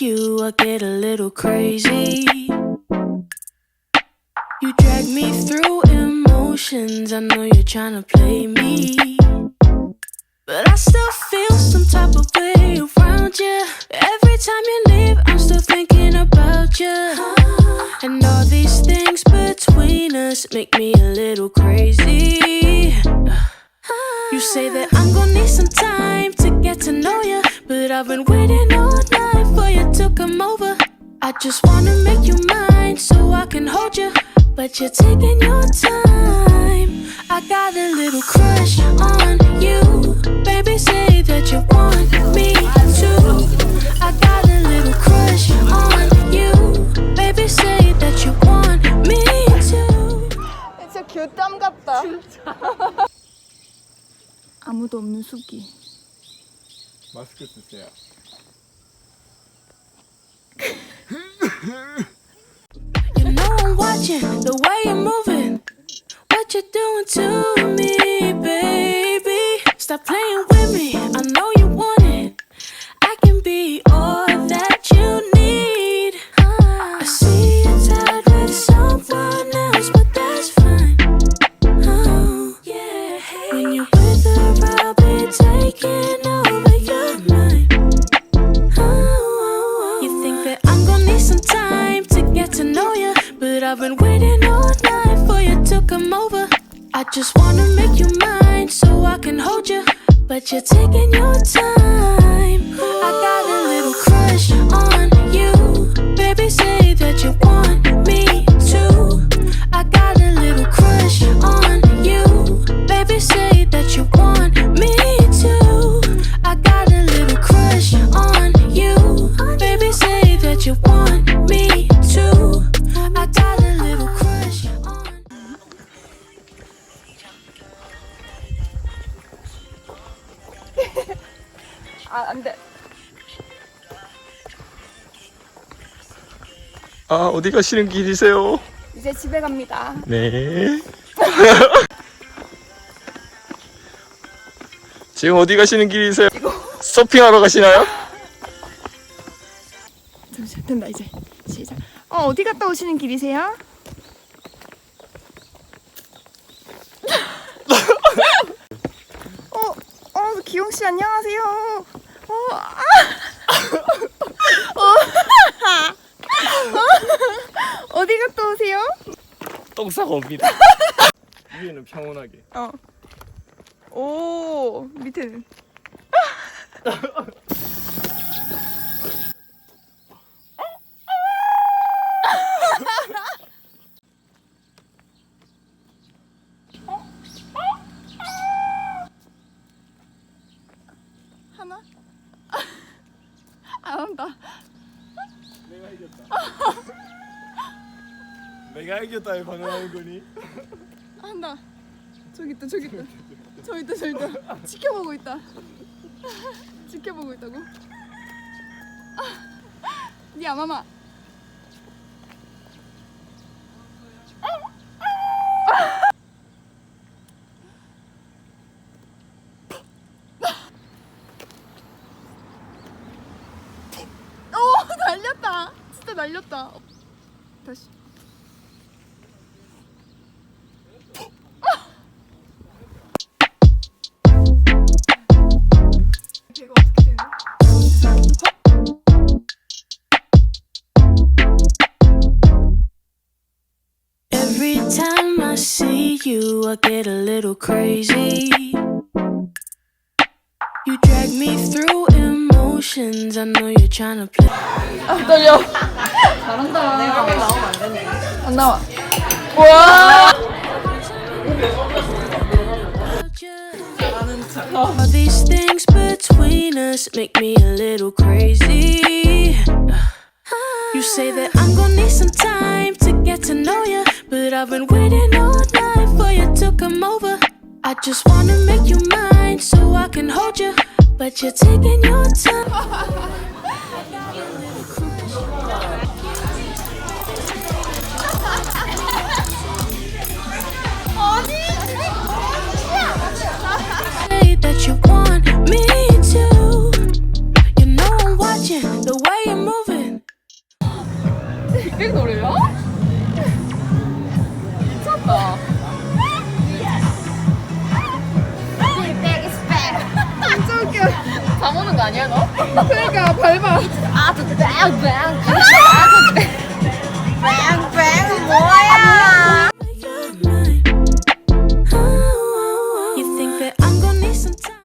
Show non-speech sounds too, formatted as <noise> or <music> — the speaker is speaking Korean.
you, I get a little crazy. You drag me through emotions. I know you're trying to play me. But I still feel some type of way around you. Every time you leave, I'm still thinking about you. And all these things between us make me a little crazy. You say that I'm gonna need some time to get to know you. But I've been waiting all night you to come over. I just wanna make you mine so I can hold you. But you're taking your time. I got a little crush on you. Baby, say that you want me too. I got a little crush on you. Baby, say that you want me too. 진짜 교담 같다. 아무도 없는 숲기. 마스크 쓰세요. You know I'm watching the way you're moving. What you're doing to me, baby? Stop playing with me. I've been waiting all night for you to come over. I just wanna make you mine so I can hold you, but you're taking your time. 아 어디 가시는 길이세요? 이제 집에 갑니다. 네. <laughs> 지금 어디 가시는 길이세요? 서핑하러 가시나요? 잠시만 된다 이제 시작. 어 어디 갔다 오시는 길이세요? <laughs> 어, 어 기용 씨 안녕하세요. 어, 아. 어. 어디 갔다 오세요? 똥 싸고 옵니다. <laughs> 위에는 평온하게. 어. 오 밑에는. 하나? <laughs> 안 한다. 내가 이겼다. <laughs> 내가 이겼다에 반응하는 거니? 한다. 저기 있다, 저기 있다. 저기 있다, 저기 있다. 지켜보고 있다. 지켜보고 있다고? 아, 니 아마마. <laughs> 진짜 날렸다. 다시. see you, I get a little crazy. You drag me through emotions. I know you're trying to play. 아, 떨려. 잘한다. 내가 왜 나오면 안 되니? 안 나와. 와! All these things between us make me a little crazy. You say that I'm gonna need some time to get to know you, but I've been waiting I just wanna make you mine so I can hold you, but you're taking your time. 그러니까 밟아. 아, 뱅뱅. 아, 뱅.